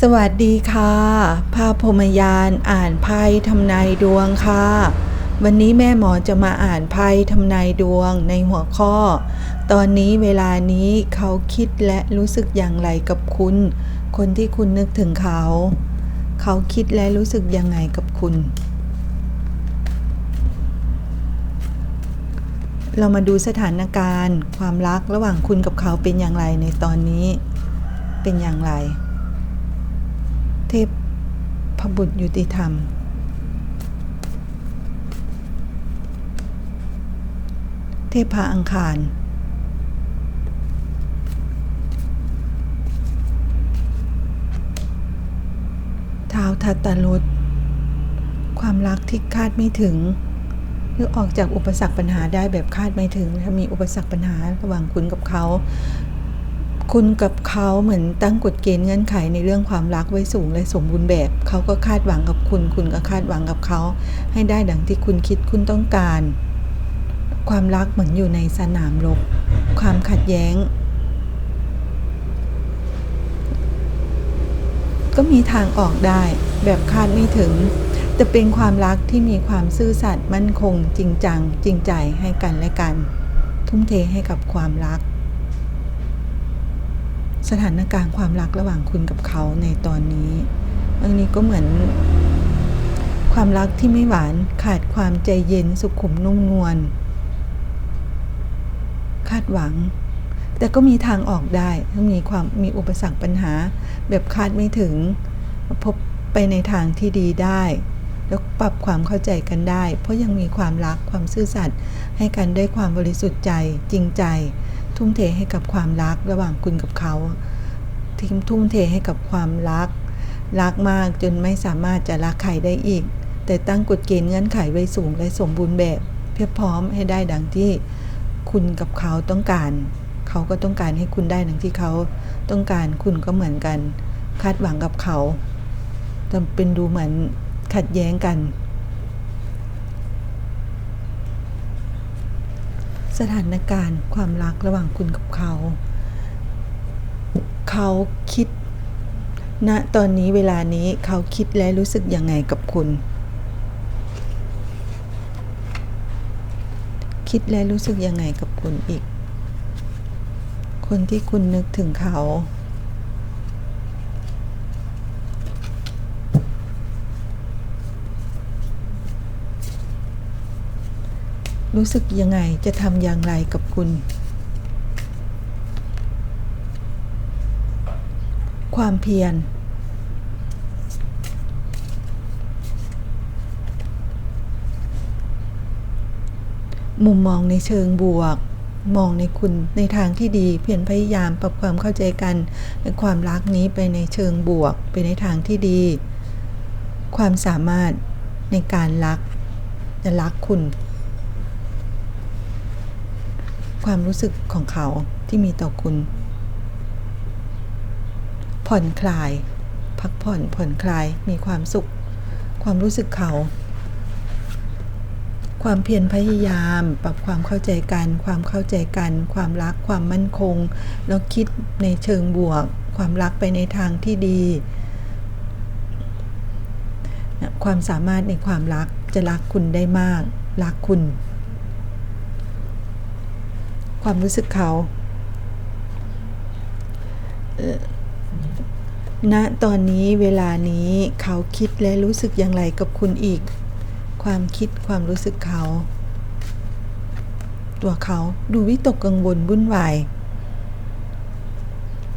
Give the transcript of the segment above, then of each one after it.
สวัสดีค่ะพาพมยานอ่านไพ่ทำนายดวงค่ะ วันนี้แม่หมอจะมาอ่านไพ่ทำนายดวงในหัวข้อ ตอนนี้เวลานี้เขาคิดและรู้สึกอย่างไรกับคุณ คนที่คุณนึกถึงเขา เขาคิดและรู้สึกยังไงกับคุณ เรามาดูสถานการณ์ ความรักระหว่างคุณกับเขาเป็นอย่างไรในตอนนี้ เป็นอย่างไร เทพพบุตรยุติธรรม เทพพระอังคาร ท้าวทัตตรุษความรักที่คาดไม่ถึงหรือออกจากอุปสรรคปัญหาได้แบบคาดไม่ถึง ถ้ามีอุปสรรคปัญหาระหว่างคุณกับเขา คุณกับเขาเหมือนตั้งกฎเกณฑ์เงื่อนไขในเรื่องความรักไว้สูงและสมบูรณ์แบบ เขาก็คาดหวังกับคุณ คุณก็คาดหวังกับเขา ให้ได้ดังที่คุณคิดคุณต้องการ ความรักเหมือนอยู่ในสนามรบความขัดแย้ง ก็มีทางออกได้ แบบคาดไม่ถึงแต่เป็นความรักที่มีความซื่อสัตย์มั่นคง จริงจัง จริงใจให้กันและกัน ทุ่มเทให้กับความรัก สถานการณ์ความรักระหว่างคุณกับเขาในตอนนี้อันนี้ก็เหมือน ความรักที่ไม่หวานขาดความใจเย็นสุขุมนุ่มนวลคาดหวัง แต่ก็มีทางออกได้ถ้ามีความมีอุปสรรคปัญหา แบบคาดไม่ถึง พบไปในทางที่ดีได้ แล้วปรับความเข้าใจกันได้ เพราะยังมีความรักความซื่อสัตย์ให้กันด้วยความบริสุทธิ์ใจจริงใจ ทุ่มเทให้กับความรักระหว่างคุณกับเขาทิ้มทุ่มเทให้กับความรัก รักมากจนไม่สามารถจะรักใครได้อีก แต่ตั้งกฎเกณฑ์เงื่อนไขไว้สูงและสมบูรณ์แบบ เพียบพร้อมให้ได้ดังที่คุณกับเขาต้องการ เขาก็ต้องการให้คุณได้ดังที่เขาต้องการคุณก็เหมือนกัน คาดหวังกับเขาแต่เป็นดูเหมือนขัดแย้งกัน สถานการณ์ความรักระหว่างคุณกับเขา เขาคิดณตอนนี้เวลานี้เขาคิดและรู้สึกยังไงกับคุณ คิดและรู้สึกยังไงกับคุณอีก คนที่คุณนึกถึงเขา รู้สึกยังไงจะทำอย่างไรกับคุณ ความเพียร มุมมองในเชิงบวก มองในคุณในทางที่ดีเพียรพยายามปรับความเข้าใจกันในความรักนี้ไปในเชิงบวก ไปในทางที่ดี ความสามารถในการรักจะรักคุณ ความรู้สึกของเขาที่มีต่อคุณ ผ่อนคลาย พักผ่อนผ่อนคลายมีความสุข ความรู้สึกเขา ความเพียรพยายาม ปรับความเข้าใจกัน ความเข้าใจกัน ความรักความมั่นคง แล้วคิดในเชิงบวก ความรักไปในทางที่ดีความสามารถในความรักจะรักคุณได้มาก รักคุณ ความรู้สึกเขาเอ่อณตอนนี้เวลานี้เขาคิดและรู้สึกอย่างไรกับคุณอีก ความคิดความรู้สึกเขา ตัวเขาดูวิตกกังวลวุ่นวาย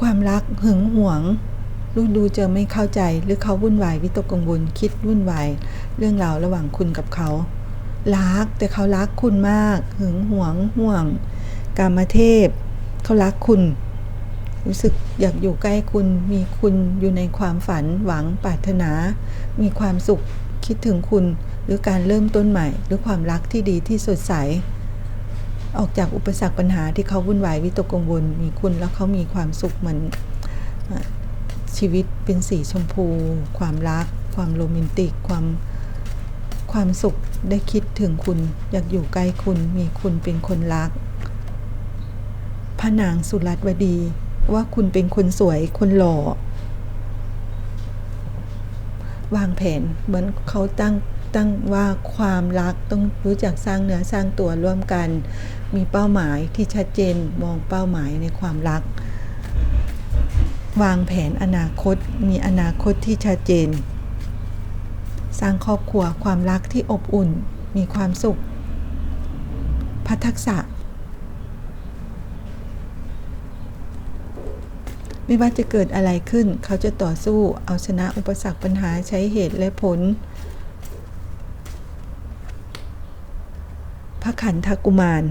ความรักหึงหวงลูกดูจะไม่เข้าใจหรือเขาวุ่นวายวิตกกังวลคิดวุ่นวายเรื่องราวระหว่างคุณกับเขา รักแต่เขารักคุณมาก หึงหวงห่วง กามเทพเขารักคุณ รู้สึกอยากอยู่ใกล้คุณ มีคุณอยู่ในความฝันหวังปรารถนา มีความสุขคิดถึงคุณ หรือการเริ่มต้นใหม่ หรือความรักที่ดีที่สดใส ออกจากอุปสรรคปัญหาที่เขาวุ่นวายวิตกกังวล มีคุณแล้วเขามีความสุขเหมือนชีวิตเป็นสีชมพู ความรัก ความโรแมนติก ความความสุขได้คิดถึงคุณ อยากอยู่ใกล้คุณ มีคุณเป็นคนรัก พระนางสุรัตวดี ว่าคุณเป็นคนสวยคนหล่อ วางแผนเหมือนเขาตั้งตั้งว่าความรักต้องรู้จักสร้างเนื้อสร้างตัวร่วมกัน มีเป้าหมายที่ชัดเจนมองเป้าหมายในความรัก วางแผนอนาคตมีอนาคตที่ชัดเจน สร้างครอบครัวความรักที่อบอุ่นมีความสุขพัฒทักษะ ไม่ว่าจะเกิดอะไรขึ้น เขาจะต่อสู้ เอาชนะอุปสรรคปัญหาใช้เหตุและผล พระขันธกุมาร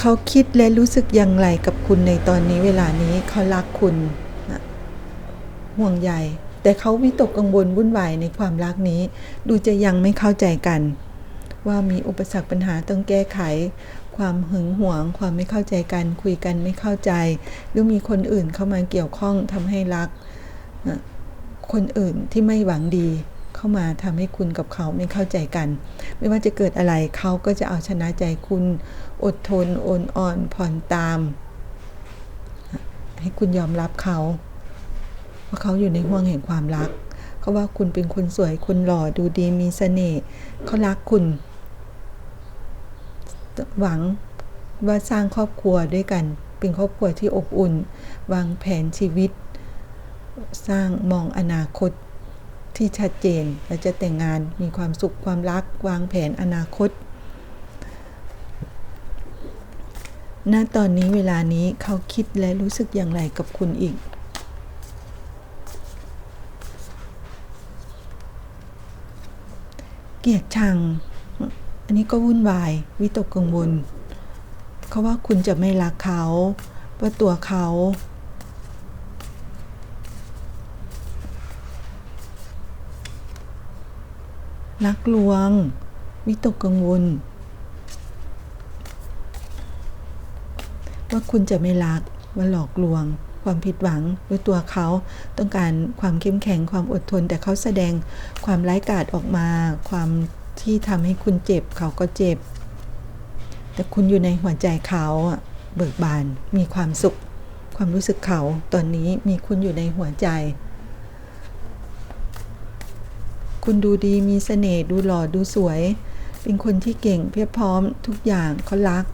เขาคิดและรู้สึกอย่างไรกับคุณในตอนนี้เวลานี้เขารักคุณนะห่วงใยแต่เขาวิตกกังวลวุ่นวายในความรักนี้ ดูจะยังไม่เข้าใจกัน ว่ามีอุปสรรคปัญหาต้องแก้ไข ความหึงหวง ความไม่เข้าใจกัน คุยกันไม่เข้าใจ หรือมีคนอื่นเข้ามาเกี่ยวข้องทำให้รัก คนอื่นที่ไม่หวังดีเข้ามาทำให้คุณกับเขาไม่เข้าใจกัน ไม่ว่าจะเกิดอะไรเขาก็จะเอาชนะใจคุณ อดทนโอนอ่อนผ่อนตาม ให้คุณยอมรับเขาว่าเขาอยู่ในห่วงแห่งความรักเขาว่าคุณเป็นคนสวยคุณหล่อดูดีมีเสน่ห์เขารักคุณ หวังว่าสร้างครอบครัวด้วยกัน เป็นครอบครัวที่อบอุ่น วางแผนชีวิต สร้างมองอนาคตที่ชัดเจนและจะแต่งงานมีความสุขความรัก วางแผนอนาคต ณ ตอนนี้เวลานี้เขาคิดและรู้สึกอย่างไรกับคุณอีก เกียดชัง อันนี้ก็วุ่นวายวิตกกังวลเขาว่าคุณจะไม่รักเขาว่าตัวเขารักลวง วิตกกังวล ว่าคุณจะไม่รักว่าหลอกลวง ความผิดหวังด้วยตัวเขาต้องการความเข้มแข็งความอดทน แต่เขาแสดงความไร้กาจออกมา ความ ที่ทำให้คุณเจ็บเขาก็เจ็บ แต่คุณอยู่ในหัวใจเขาอะเบิกบานมีความสุข ความรู้สึกเขาตอนนี้มีคุณอยู่ในหัวใจ คุณดูดีมีเสน่ห์ดูหล่อดูสวย เป็นคนที่เก่งเพียบพร้อมทุกอย่างเขารัก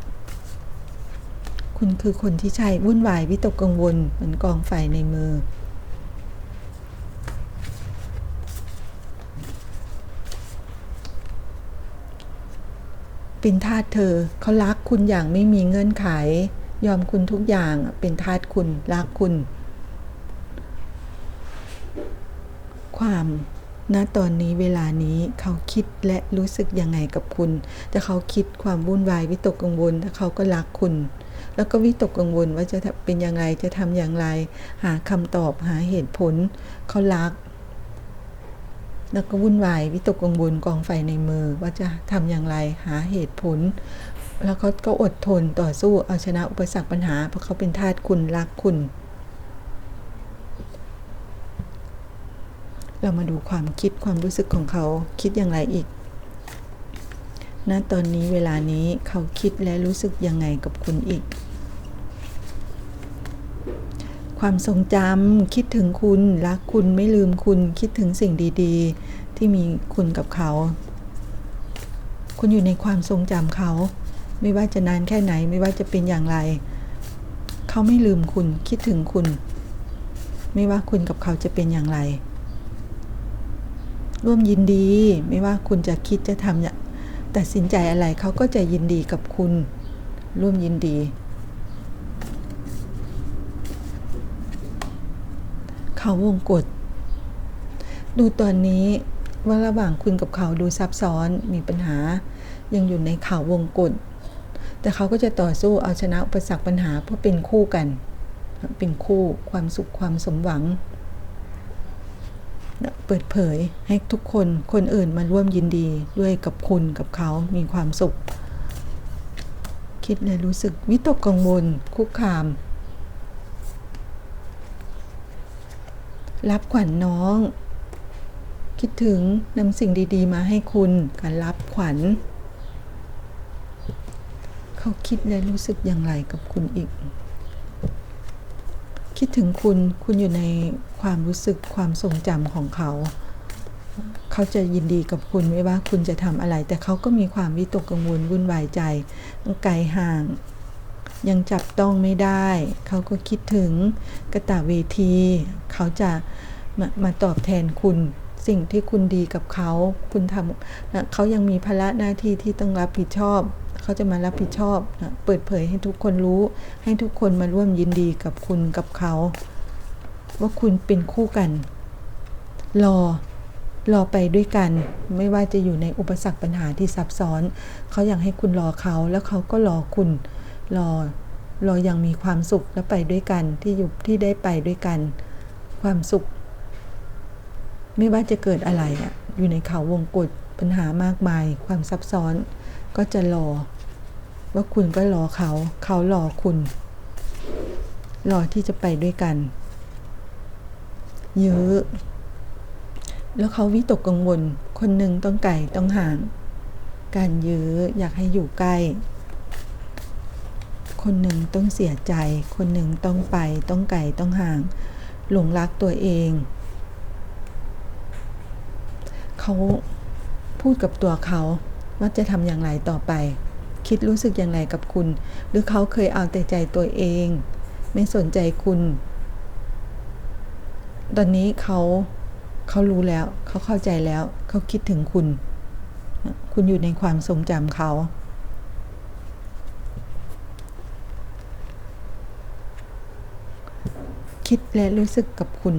คุณคือคนที่ใช่วุ่นวายวิตกกังวลเหมือนกองไฟในมือ เป็นทาสเธอ เขารักคุณอย่างไม่มีเงื่อนไข ยอมคุณทุกอย่างเป็นทาสคุณรักคุณ ความณตอนนี้เวลานี้เขาคิดและรู้สึกยังไงกับคุณ แต่เขาคิดความวุ่นวายวิตกกังวลแต่เขาก็รักคุณ แล้วก็วิตกกังวลว่าจะเป็นย่างไรจะทำอย่างไร หาคำตอบหาเหตุผล เขารัก แล้วก็วุ่นวายวิตกกังวลกองไฟในมือว่าจะทำอย่างไรหาเหตุผล แล้วเขาก็อดทนต่อสู้เอาชนะอุปสรรคปัญหา เพราะเขาเป็นทาสคุณรักคุณ เรามาดูความคิดความรู้สึกของเขาคิดอย่างไรอีกณตอนนี้เวลานี้เขาคิดและรู้สึกยังไงกับคุณอีก ความทรงจำคิดถึงคุณ รักคุณไม่ลืมคุณคิดถึงสิ่งดี ๆ ที่มีคุณกับเขา คุณอยู่ในความทรงจำเขา ไม่ว่าจะนานแค่ไหนไม่ว่าจะเป็นอย่างไร เขาไม่ลืมคุณคิดถึงคุณ ไม่ว่าคุณกับเขาจะเป็นอย่างไร ร่วมยินดี ไม่ว่าคุณจะคิดจะทำตัดสินใจอะไรเขาก็จะยินดีกับคุณ ร่วมยินดีเขาวงกฏดูตอนนี้ ว่าระหว่างคุณกับเขาดูซับซ้อนมีปัญหา ยังอยู่ในเขาวงกฏแต่เขาก็จะต่อสู้เอาชนะอุปสรรคปัญหาเพราะเป็นคู่กัน เป็นคู่ความสุขความสมหวัง เปิดเผยให้ทุกคนคนอื่นมาร่วมยินดีด้วยกับคุณกับเขามีความสุข คิดเลยรู้สึกวิตกกังวลคุกคาม รับขวัญนน้อง คิดถึงนำสิ่งดีๆ มาให้คุณการรับขวัญ เขาคิดและรู้สึกอย่างไรกับคุณอีก คิดถึงคุณคุณอยู่ในความรู้สึกความทรงจำของเขา เขาจะยินดีกับคุณไม่ว่าคุณจะทำอะไร แต่เขาก็มีความวิตกกังวลวุ่นวายใจไกลห่างยังจับต้องไม่ได้ เขาก็คิดถึงกระตะเวที เขาจะมามาตอบแทนคุณ สิ่งที่คุณดีกับเขา คุณทำนะเขายังมีภาระหน้าที่ที่ต้องรับผิดชอบ เขาจะมารับผิดชอบนะเปิดเผยให้ทุกคนรู้ ให้ทุกคนมาร่วมยินดีกับคุณกับเขา ว่าคุณเป็นคู่กัน รอรอไปด้วยกัน ไม่ว่าจะอยู่ในอุปสรรคปัญหาที่ซับซ้อน เขาอยากให้คุณรอเขาแล้วเขาก็รอคุณ รอรออย่างมีความสุขและไปด้วยกันที่อยู่ที่ได้ไปด้วยกัน ความสุข ไม่ว่าจะเกิดอะไรอะอยู่ในเขาวงกฏปัญหามากมาย ความซับซ้อน ก็จะรอ ว่าคุณก็รอเขา เขารอคุณ รอที่จะไปด้วยกันเยอะแล้วเขาวิตกกังวล คนหนึ่งต้องไก่ต้องห่าง การเยอะอยากให้อยู่ใกล้คนหนึ่งต้องเสียใจ คนหนึ่งต้องไป ต้องไก่ต้องห่าง หลงรักตัวเอง เขาพูดกับตัวเขาว่าจะทำอย่างไรต่อไป คิดรู้สึกอย่างไรกับคุณ หรือเขาเคยเอาแต่ใจตัวเอง ไม่สนใจคุณ ตอนนี้เขาเขารู้แล้วเขาเข้าใจแล้วเขาคิดถึงคุณ คุณอยู่ในความทรงจำเขาคิดและรู้สึกกับคุณ